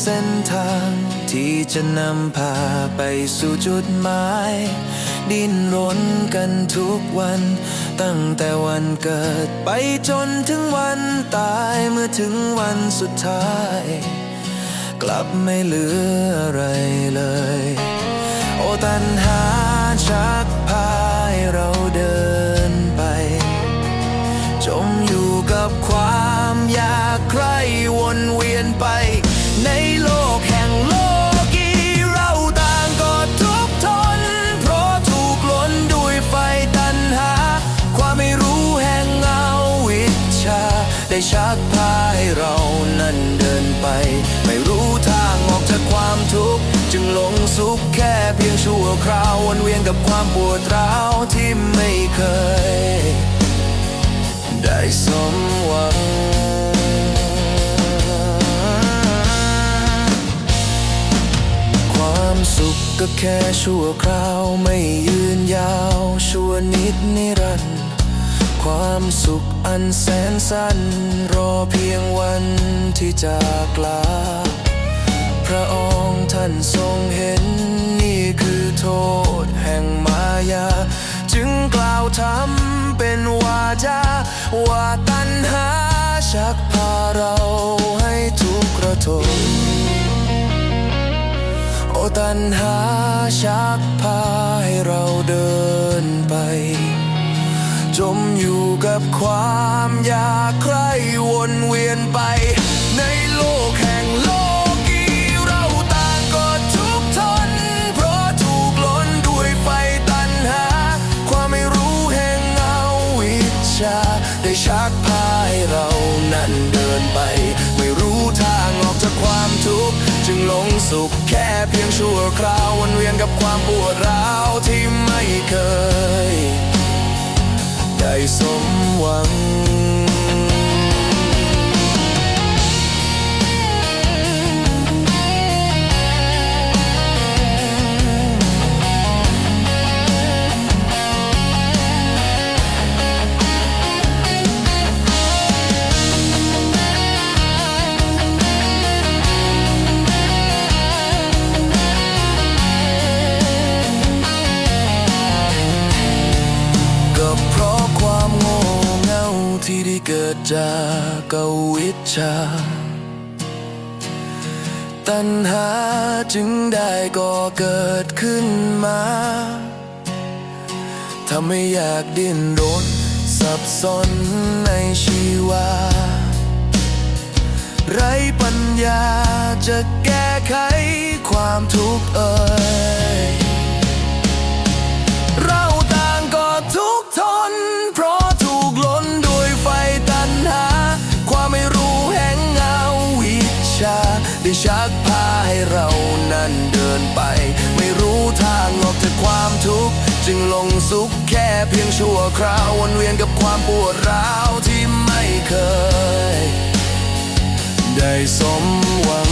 เส้นทางที่จะนำพาไปสู่จุดหมาย ดิ้นรนกันทุกวัน ตั้งแต่วันเกิดไปจนถึงวันตายเมื่อถึงวันสุดท้าย กลับไม่เหลืออะไรเลย โอ้ตันหาชักพ ได้ชักพาให้เรานั้นเดินไป ไม่รู้ทางออกจากความทุกข์ จึงหลงสุขแค่เพียงชั่วคราววนเวียนกับความปวดร้าวที่ไม่เคย ได้สมหวังความสุขก็แค่ชั่วคราวไม่ยืนยาวชั่วนิดนิรันดร์ ความสุขอันแสนสั้น รอเพียงวันที่จากลา พระองค์ท่านทรงเห็นนี่คือโทษแห่งมายา จึงกล่าวทำเป็นวาจาว่าตัณหาชักพาเราให้ทุกข์ระทมโอ้ตัณหาชักพาให้เราเดินไป จมอยู่กับความอยากใครวนเวียนไป ในโลกแห่งโลกีเราต่างก็ทุกข์ทน เพราะถูกล้นด้วยไฟตันหา ความไม่รู้แห่งเงาวิชา ได้ชักพาให้เรานั้นเดินไป ไม่รู้ทางออกจากความทุกข์จึงหลงสุขแค่เพียงชั่วคราววนเวียนกับความปวดร้าวที่ไม่เคย ได้สมหวัง ที่ได้เกิดจากวิชชา ตัณหาจึงได้ก่อเกิดขึ้นมาทำให้อยากดิ้นรนสับสนในชีวา ไรปัญญาจะแก้ไขความทุกข์เอ่ย สุขแค่เพียงชั่วคราววนเวียนกับความปวดร้าวที่ไม่เคย ได้สมหวัง